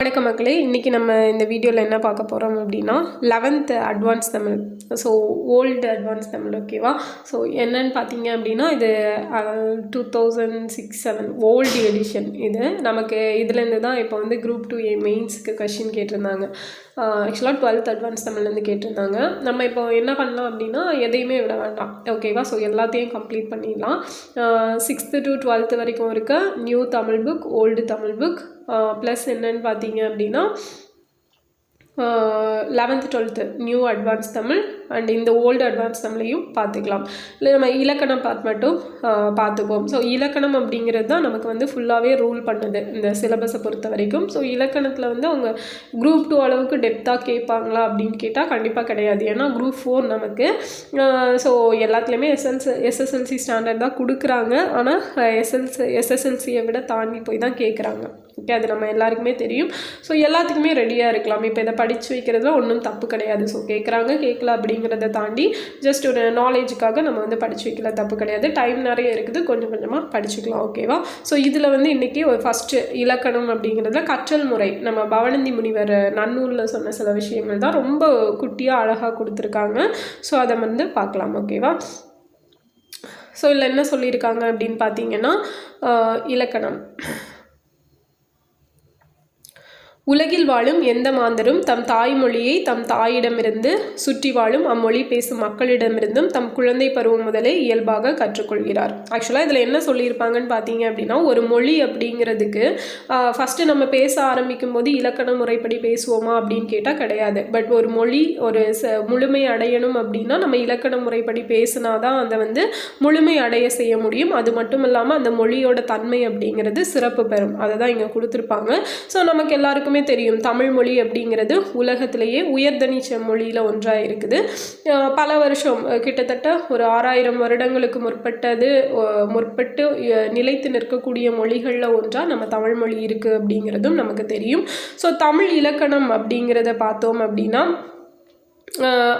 வணக்கம் மக்களே இன்றைக்கி நம்ம இந்த வீடியோவில் என்ன பார்க்க போகிறோம் அப்படின்னா eleventh advance Tamil. So old advance Tamil ஓகேவா ஸோ என்னன்னு பார்த்தீங்க அப்படின்னா இது two thousand six seven old edition இது. நமக்கு இதுலேருந்து தான் இப்போ வந்து குரூப் டூ ஏ மெயின்ஸுக்கு கொஷின் கேட்டிருந்தாங்க. ஆக்சுவலாக டுவெல்த் அட்வான்ஸ் தமிழ்லேருந்து கேட்டிருந்தாங்க. நம்ம இப்போ என்ன பண்ணலாம் அப்படின்னா எதையுமே விட வேண்டாம். ஓகேவா ஸோ எல்லாத்தையும் கம்ப்ளீட் பண்ணிடலாம். சிக்ஸ்த்து டு டுவெல்த்து வரைக்கும் இருக்க new Tamil book old Tamil book plus என்னன்னு பார்த்தீங்க அப்படின்னா eleventh twelfth new advance Tamil and இந்த ஓல்டு அட்வான்ஸ் தமிழையும் பார்த்துக்கலாம். இல்லை நம்ம இலக்கணம் பார்ட் மட்டும் பார்த்துக்குவோம். ஸோ இலக்கணம் அப்படிங்கிறது தான் நமக்கு வந்து ஃபுல்லாகவே ரூல் பண்ணுது இந்த சிலபஸை பொறுத்த வரைக்கும். ஸோ இலக்கணத்தில் வந்து அவங்க குரூப் டூ அளவுக்கு டெப்த்தாக கேட்பாங்களா அப்படின்னு கேட்டால் கண்டிப்பாக கிடையாது. ஏன்னா குரூப் ஃபோர் நமக்கு ஸோ எல்லாத்துலேயுமே எஸ்எல்சி எஸ்எஸ்எல்சி ஸ்டாண்டர்ட் தான் கொடுக்குறாங்க. ஆனால் எஸ்எல்சி எஸ்எஸ்எல்சியை விட தாண்டி போய் தான் கேட்குறாங்க. ஓகே அது நம்ம எல்லாருக்குமே தெரியும். ஸோ எல்லாத்துக்குமே ரெடியாக இருக்கலாம். இப்போ இதை படித்து வைக்கிறதுல ஒன்றும் தப்பு கிடையாது. ஸோ கேட்குறாங்க கேட்கல அப்படிங்கிறத தாண்டி ஜஸ்ட் ஒரு நாலேஜுக்காக நம்ம வந்து படித்து வைக்கல தப்பு கிடையாது. டைம் நிறைய இருக்குது. கொஞ்சம் கொஞ்சமாக படிச்சுக்கலாம் ஓகேவா ஸோ இதில் வந்து இன்றைக்கி ஒரு ஃபஸ்ட்டு இலக்கணம் அப்படிங்கிறதுல கற்றல் முறை. நம்ம பவனந்தி முனிவர் நன்னூலில் சொன்ன சில விஷயங்கள் தான் ரொம்ப குட்டியாக அழகாக கொடுத்துருக்காங்க. ஸோ அதை வந்து பார்க்கலாம் ஓகேவா ஸோ இதில் என்ன சொல்லியிருக்காங்க அப்படின்னு பார்த்தீங்கன்னா இலக்கணம். உலகில் வாழும் எந்த மாந்தரும் தம் தாய்மொழியை தம் தாயிடமிருந்து சுற்றி வாழும் அம்மொழி பேசும் மக்களிடமிருந்தும் தம் குழந்தை பருவம் முதலே இயல்பாக கற்றுக்கொள்கிறார். ஆக்சுவலாக இதில் என்ன சொல்லியிருப்பாங்கன்னு பார்த்தீங்க அப்படின்னா ஒரு மொழி அப்படிங்கிறதுக்கு ஃபஸ்ட்டு நம்ம பேச ஆரம்பிக்கும் போது இலக்கண முறைப்படி பேசுவோமா அப்படின்னு கேட்டால் கிடையாது. பட் ஒரு மொழி ஒரு ச முழுமை அடையணும் அப்படின்னா நம்ம இலக்கண முறைப்படி பேசினா தான் அதை வந்து முழுமை அடைய செய்ய முடியும். அது மட்டும் இல்லாமல் அந்த மொழியோட தன்மை அப்படிங்கிறது சிறப்பு பெறும். அதை தான் இங்கே கொடுத்துருப்பாங்க. ஸோ நமக்கு எல்லாருக்குமே தெரியும் தமிழ் மொழி அப்படிங்கிறது உலகத்திலேயே உயர்தனிச்ச மொழியில் ஒன்றாக இருக்குது. பல வருஷம் கிட்டத்தட்ட ஒரு ஆறாயிரம் வருடங்களுக்கு முற்பட்டது முற்பட்டு நிலைத்து நிற்கக்கூடிய மொழிகளில் ஒன்றாக நம்ம தமிழ் மொழி இருக்குது அப்படிங்கிறதும் நமக்கு தெரியும். ஸோ தமிழ் இலக்கணம் அப்படிங்கிறத பார்த்தோம் அப்படின்னா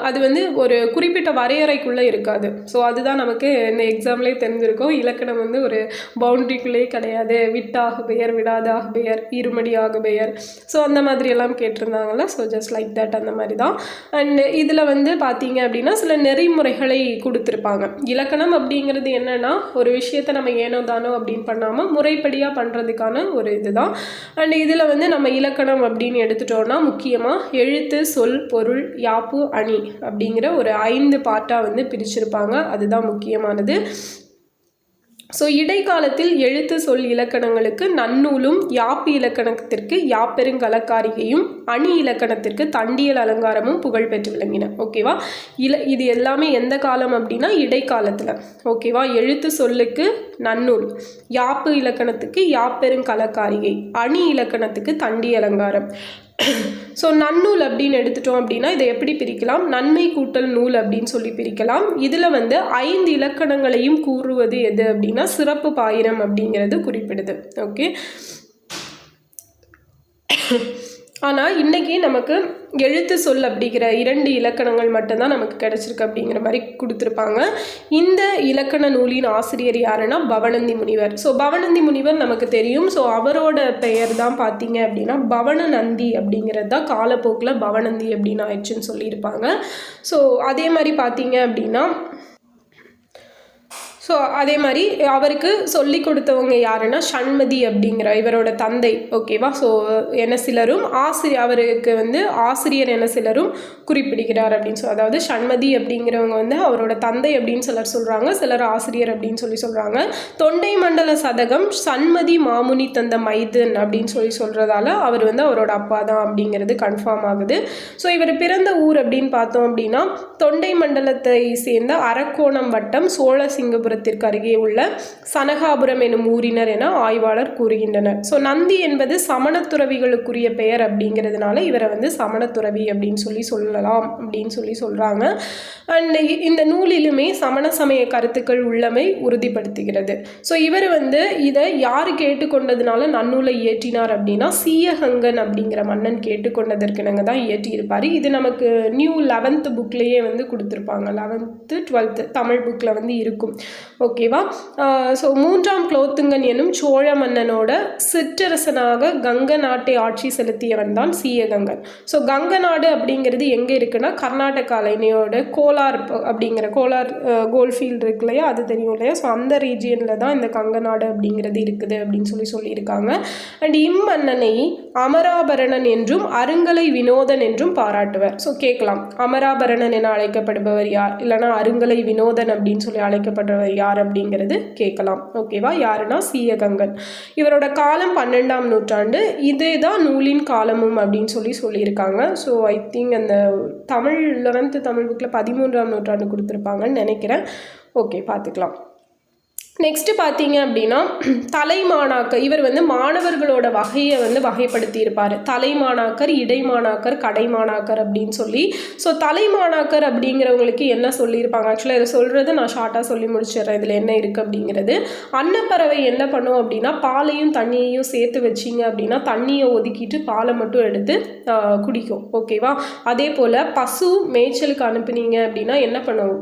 அது வந்து ஒரு குறிப்பிட்ட வரையறைக்குள்ளே இருக்காது. ஸோ அதுதான் நமக்கு இந்த எக்ஸாம்லேயே தெரிஞ்சிருக்கும். இலக்கணம் வந்து ஒரு பவுண்ட்ரிக்குள்ளேயே கிடையாது. விட்டாக பெயர் விடாதாக பெயர் இருமடியாக பெயர். ஸோ அந்த மாதிரி எல்லாம் கேட்டிருந்தாங்கல்ல? ஸோ ஜஸ்ட் லைக் தட் அந்த மாதிரி தான் அண்ட் இதில் வந்து பார்த்தீங்க அப்படின்னா சில நெறிமுறைகளை கொடுத்துருப்பாங்க. இலக்கணம் அப்படிங்கிறது என்னென்னா ஒரு விஷயத்தை நம்ம ஏனோ தானோ அப்படின்னு பண்ணாமல் முறைப்படியாக பண்ணுறதுக்கான ஒரு இதுதான். அண்ட் இதில் வந்து நம்ம இலக்கணம் அப்படின்னு எடுத்துட்டோம்னா முக்கியமாக எழுத்து சொல் பொருள் யாப்பு அணி அப்படிங்கிற ஒரு ஐந்து பாட்டாக வந்து பிரிச்சிருப்பாங்க. அதுதான் முக்கியமானது. ஸோ இடைக்காலத்தில் எழுத்து சொல் இலக்கணங்களுக்கு நன்னூலும் யாப்பு இலக்கணத்திற்கு யாப்பெருங்கலக்காரிகையும் அணி இலக்கணத்திற்கு தண்டியல் அலங்காரமும் புகழ் பெற்று விளங்கின. ஓகேவா இல இது எல்லாமே எந்த காலம் அப்படின்னா இடைக்காலத்தில். ஓகேவா எழுத்து சொல்லுக்கு நன்னூல் யாப்பு இலக்கணத்துக்கு யாப்பெருங்கலக்காரிகை அணி இலக்கணத்துக்கு தண்டி அலங்காரம். ஸோ நன்னூல் அப்படின்னு எடுத்துட்டோம் அப்படின்னா இதை எப்படி பிரிக்கலாம்? நன்மை கூட்டல் நூல் அப்படின்னு சொல்லி பிரிக்கலாம். இதில் வந்து ஐந்து இலக்கணங்களையும் கூறுவது எது அப்படின்னா சிறப்பு பாயிரம் அப்படிங்கிறது குறிப்பிடுது. ஓகே ஆனால் இன்றைக்கி நமக்கு எழுத்து சொல் அப்படிங்கிற இரண்டு இலக்கணங்கள் மட்டும்தான் நமக்கு கிடச்சிருக்கு அப்படிங்கிற மாதிரி கொடுத்துருப்பாங்க. இந்த இலக்கண நூலின் ஆசிரியர் யாருன்னா பவனந்தி முனிவர். ஸோ பவனந்தி முனிவர் நமக்கு தெரியும். ஸோ அவரோட பெயர் தான் பார்த்தீங்க அப்படின்னா பவன நந்தி அப்படிங்கிறது தான் காலப்போக்கில் பவனந்தி அப்படின்னு ஆயிடுச்சுன்னு சொல்லியிருப்பாங்க. ஸோ அதே மாதிரி பார்த்தீங்க அப்படின்னா ஸோ அதே மாதிரி அவருக்கு சொல்லி கொடுத்தவங்க யாருன்னா சண்மதி அப்படிங்கிற இவரோட தந்தை ஓகேவா ஸோ என சிலரும் ஆசிரியர் அவருக்கு வந்து ஆசிரியர் என சிலரும் குறிப்பிடுகிறார் அப்படின்னு சொல்லி அதாவது சண்மதி அப்படிங்கிறவங்க வந்து அவரோட தந்தை அப்படின்னு சிலர் சொல்கிறாங்க சிலர் ஆசிரியர் அப்படின்னு சொல்லி சொல்கிறாங்க தொண்டை மண்டல சதகம் சண்மதி மாமுனி தந்த மைதன் அப்படின்னு சொல்லி சொல்கிறதால அவர் வந்து அவரோட அப்பா தான் அப்படிங்கிறது கன்ஃபார்ம் ஆகுது. ஸோ இவர் பிறந்த ஊர் அப்படின்னு பார்த்தோம் அப்படின்னா தொண்டை மண்டலத்தை சேர்ந்த அரக்கோணம் வட்டம் சோழசிங்கபுரத்திற்கு அருகே உள்ள சனகாபுரம் எனும் ஊரினர் என ஆய்வாளர் கூறுகின்றனர். ஸோ நந்தி என்பது சமணத்துறவிகளுக்குரிய பெயர் அப்படிங்கிறதுனால இவரை வந்து சமணத்துறவி அப்படின்னு சொல்லி சொல்லலாம் அப்படின்னு சொல்லி சொல்கிறாங்க அண்ட் இந்த நூலிலுமே சமண சமய கருத்துக்கள் உள்ளமை உறுதிப்படுத்துகிறது. ஸோ இவர் வந்து இதை யார் கேட்டுக்கொண்டதுனால நன்னூலை இயற்றினார் அப்படின்னா சீயகங்கன் அப்படிங்கிற மன்னன் கேட்டுக்கொண்டதற்கிணங்க தான் இயற்றியிருப்பார். இது நமக்கு நியூ லெவன்த்து புக்லேயே வந்து கொடுத்துருப்பாங்க. லெவன்த்து டுவெல்த்து தமிழ் புக்கில் வந்து இருக்கும். ஓகேவா ஸோ மூன்றாம் குலோத்துங்கன் எனும் சோழ மன்னனோட சிற்றரசனாக கங்க நாட்டை ஆட்சி செலுத்தியவன் தான் சீயகங்கன். ஸோ கங்க நாடு அப்படிங்கிறது எங்கே இருக்குன்னா கர்நாடகா லைனையோட கோலார் அப்படிங்கிற கோலார் கோல்ஃபீல்டு இருக்கு இல்லையா? அது தெரியும் இல்லையா? ஸோ அந்த ரீஜியனில் தான் இந்த கங்க நாடு அப்படிங்கிறது இருக்குது அப்படின்னு சொல்லி சொல்லியிருக்காங்க. அண்ட் இம்மன்னனை அமராபரணன் என்றும் அருங்கலை வினோதன் என்றும் பாராட்டுவர். ஸோ கேட்கலாம். அமராபரணன் என அழைக்கப்படுபவர் யார்? இல்லைனா அருங்கலை வினோதன் அப்படின்னு சொல்லி அழைக்கப்படுபவர் யார் அப்படிங்கிறது கேட்கலாம். ஓகேவா யாருன்னா சீயகங்கன். இவரோட காலம் பன்னெண்டாம் நூற்றாண்டு. இதே தான் நூலின் காலமும் அப்படின்னு சொல்லி சொல்லியிருக்காங்க. ஸோ ஐ திங்க் அந்த தமிழ் லெவன்த்து தமிழ் புக்கில் பதிமூன்றாம் நூற்றாண்டு கொடுத்துருப்பாங்கன்னு நினைக்கிறேன். ஓகே பார்த்துக்கலாம். நெக்ஸ்ட்டு பார்த்தீங்க அப்படின்னா தலைமாணாக்கர் இவர் வந்து மாணவர்களோட வகையை வந்து வகைப்படுத்தியிருப்பார். தலைமாணாக்கர் இடைமாணாக்கர் கடைமாணாக்கர் அப்படின்னு சொல்லி. ஸோ தலைமாணாக்கர் அப்படிங்கிறவங்களுக்கு என்ன சொல்லியிருப்பாங்க? ஆக்சுவலாக இதை சொல்கிறது நான் ஷார்ட்டாக சொல்லி முடிச்சிடுறேன். இதில் என்ன இருக்குது அப்படிங்கிறது. அன்னப்பறவை என்ன பண்ணும் அப்படின்னா பாலையும் தண்ணியையும் சேர்த்து வச்சிங்க அப்படின்னா தண்ணியை ஒதுக்கிட்டு பாலை மட்டும் எடுத்து குடிக்கும். ஓகேவா அதே போல் பசு மேய்ச்சலுக்கு அனுப்புனீங்க அப்படின்னா என்ன பண்ணும்?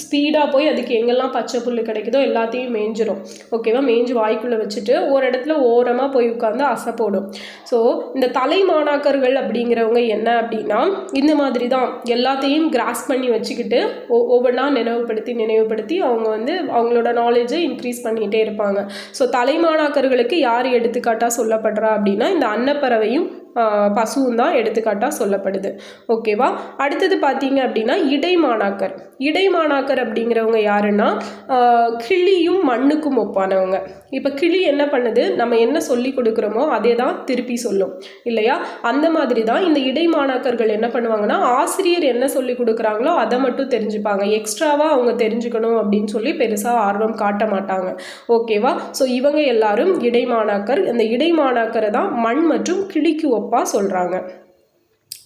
ஸ்பீடாக போய் அதுக்கு எங்கெல்லாம் பச்சை புல் கிடைக்குதோ எல்லாத்தையும் மேய்ஞ்சிரும் ஓகேவா மேய்ஞ்சு வாய்க்குள்ளே வச்சுட்டு ஒரு இடத்துல ஓரமாக போய் உட்காந்து அசை போடும். ஸோ இந்த தலை மாணாக்கர்கள் அப்படிங்கிறவங்க என்ன அப்படின்னா இந்த மாதிரி தான் எல்லாத்தையும் கிராஸ் பண்ணி வச்சுக்கிட்டு ஒ- ஒவ்வொன்றா நினைவுபடுத்தி நினைவுபடுத்தி அவங்க வந்து அவங்களோட நாலேஜை இன்க்ரீஸ் பண்ணிகிட்டே இருப்பாங்க. ஸோ தலை மாணாக்கர்களுக்கு யார் எடுத்துக்காட்டாக சொல்லப்படுறா அப்படின்னா இந்த அன்னப்பறவையும் பசுவும் தான் எடுத்துக்காட்டாக சொல்லப்படுது. ஓகேவா? அடுத்தது பார்த்தீங்க அப்படின்னா இடைமாணாக்கர். இடைமாணாக்கர் அப்படிங்கிறவங்க யாருன்னா கிளியும் மண்ணுக்கும் ஒப்பானவங்க. இப்போ கிளி என்ன பண்ணுது? நம்ம என்ன சொல்லி கொடுக்குறோமோ அதே தான் திருப்பி சொல்லும். இல்லையா? அந்த மாதிரி தான் இந்த இடைமாணாக்கர்கள் என்ன பண்ணுவாங்கன்னா ஆசிரியர் என்ன சொல்லி கொடுக்குறாங்களோ அதை மட்டும் தெரிஞ்சுப்பாங்க. எக்ஸ்ட்ராவாக அவங்க தெரிஞ்சுக்கணும் அப்படின்னு சொல்லி பெருசாக ஆர்வம் காட்ட மாட்டாங்க. ஓகேவா? ஸோ இவங்க எல்லாரும் இடைமாணாக்கர். அந்த இடைமாணாக்கரை தான் மண் மற்றும் கிளிக்கு ஒப்பா சொல்கிறாங்க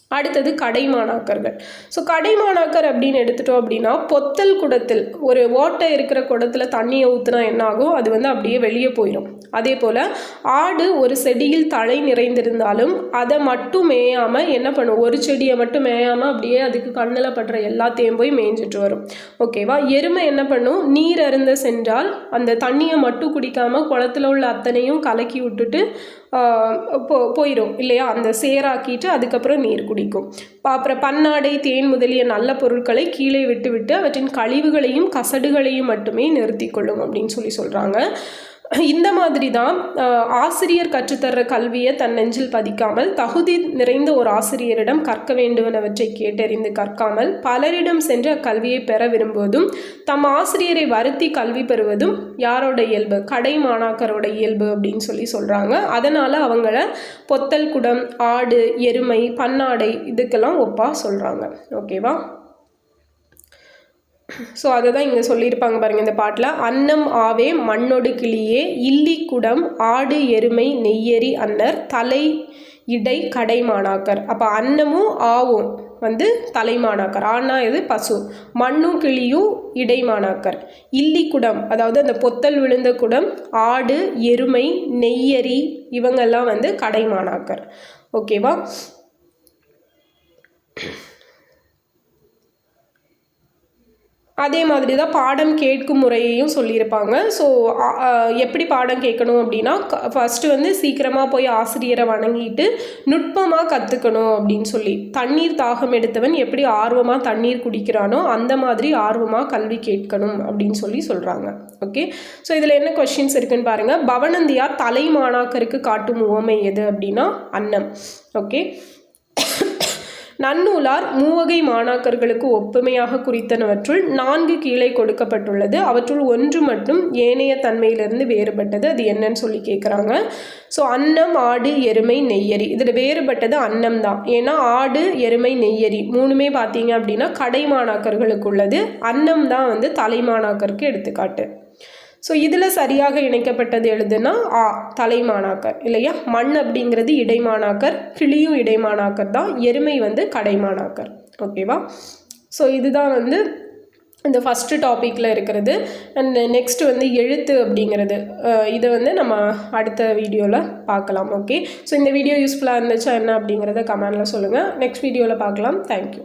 அடுத்தது கடைமாணாக்கர்கள் ஸோ கடைமாணாக்கர் அப்படின்னு எடுத்துட்டோம் அப்படின்னா பொத்தல் குடத்தில் ஒரு ஓட்டை இருக்கிற குடத்தில் தண்ணியை ஊற்றுனா என்ன ஆகும் அது வந்து அப்படியே வெளியே போயிடும் அதே போல் ஆடு ஒரு செடியில் தழை நிறைந்திருந்தாலும் அதை மட்டும் மேயாமல் என்ன பண்ணும்? ஒரு செடியை மட்டும் மேயாமல் அப்படியே அதுக்கு கண்ணில் படுற எல்லாத்தையும் போய் மேய்ஞ்சிட்டு வரும். ஓகேவா எருமை என்ன பண்ணும்? நீர் அருந்த சென்றால் அந்த தண்ணியை மட்டும் குடிக்காமல் குளத்துல உள்ள அத்தனையும் கலக்கி விட்டுட்டு போ போயிடும் இல்லையா? அந்த சேராக்கிட்டு அதுக்கப்புறம் நீர் குடிக்கும். அப்புறம் பன்னாடை தேன் முதலிய நல்ல பொருட்களை கீழே விட்டு விட்டு அவற்றின் கழிவுகளையும் கசடுகளையும் மட்டுமே நிறுத்தி கொள்ளும் அப்படின்னு சொல்லி சொல்கிறாங்க இந்த மாதிரி தான் ஆசிரியர் கற்றுத்தர்ற கல்வியை தன் நெஞ்சில் பதிக்காமல் தகுதி நிறைந்த ஒரு ஆசிரியரிடம் கற்க வேண்டுவனவற்றை கேட்டறிந்து கற்காமல் பலரிடம் சென்று அக்கல்வியை பெற விரும்புவதும் தம் ஆசிரியரை வருத்தி கல்வி பெறுவதும் யாரோட இயல்பு? கடை மாணாக்கரோட இயல்பு அப்படின்னு சொல்லி சொல்கிறாங்க அதனால் அவங்கள பொத்தல் குடம் ஆடு எருமை பன்னாடை இதுக்கெல்லாம் ஒப்பாக சொல்கிறாங்க ஓகேவா? ஸோ அதை தான் இங்கே சொல்லியிருப்பாங்க பாருங்க இந்த பாட்டில். அன்னம் ஆவே மண்ணொடு கிளியே இல்லி குடம் ஆடு எருமை நெய்யரி அன்னர் தலை இடை கடைமானாக்கர். அப்போ அன்னமும் ஆவும் வந்து தலைமானாக்கர். ஆனா இது பசு. மண்ணும் கிளியும் இடைமானாக்கர். இல்லி குடம் அதாவது அந்த பொத்தல் விழுந்த குடம் ஆடு எருமை நெய்யரி இவங்கெல்லாம் வந்து கடைமாணாக்கர் ஓகேவா அதே மாதிரி தான் பாடம் கேட்கும் முறையையும் சொல்லியிருப்பாங்க. ஸோ எப்படி பாடம் கேட்கணும் அப்படின்னா ஃபஸ்ட்டு வந்து சீக்கிரமாக போய் ஆசிரியரை வணங்கிட்டு நுட்பமாக கற்றுக்கணும் அப்படின்னு சொல்லி தண்ணீர் தாகம் எடுத்தவன் எப்படி ஆர்வமாக தண்ணீர் குடிக்கிறானோ அந்த மாதிரி ஆர்வமாக கல்வி கேட்கணும் அப்படின்னு சொல்லி சொல்கிறாங்க ஓகே ஸோ இதில் என்ன கொஷின்ஸ் இருக்குன்னு பாருங்கள் பவனந்தியார் தலை மாணாக்கருக்கு காட்டும் உவமை எது அப்படின்னா அன்னம். ஓகே நன்னூலார் மூவகை மாணாக்கர்களுக்கு ஒப்புமையாக குறித்தனவற்றுள் நான்கு கீழே கொடுக்கப்பட்டுள்ளது. அவற்றுள் ஒன்று மட்டும் ஏனைய தன்மையிலிருந்து வேறுபட்டது. அது என்னன்னு சொல்லி கேட்குறாங்க ஸோ அன்னம் ஆடு எருமை நெய்யரி இதில் வேறுபட்டது அன்னம் தான் ஏன்னா ஆடு எருமை நெய்யரி மூணுமே பார்த்தீங்க அப்படின்னா கடை மாணாக்கர்களுக்கு உள்ளது. அன்னம் தான் வந்து தலைமாணாக்கருக்கு எடுத்துக்காட்டு. ஸோ இதில் சரியாக இணைக்கப்பட்டது எழுதுனா ஆ தலைமாணாக்கர் இல்லையா? மண் அப்படிங்கிறது இடைமாணாக்கர் கிளியும் இடைமாணாக்கர் தான். எருமை வந்து கடைமாணாக்கர். ஓகேவா ஸோ இதுதான் வந்து இந்த ஃபஸ்ட்டு டாப்பிக்கில் இருக்கிறது. அண்ட் நெக்ஸ்ட்டு வந்து எழுத்து அப்படிங்கிறது. இதை வந்து நம்ம அடுத்த வீடியோவில் பார்க்கலாம். ஓகே ஸோ இந்த வீடியோ யூஸ்ஃபுல்லாக இருந்துச்சா என்ன அப்படிங்கிறத கமெண்டில் சொல்லுங்கள் நெக்ஸ்ட் வீடியோவில் பார்க்கலாம். தேங்க்யூ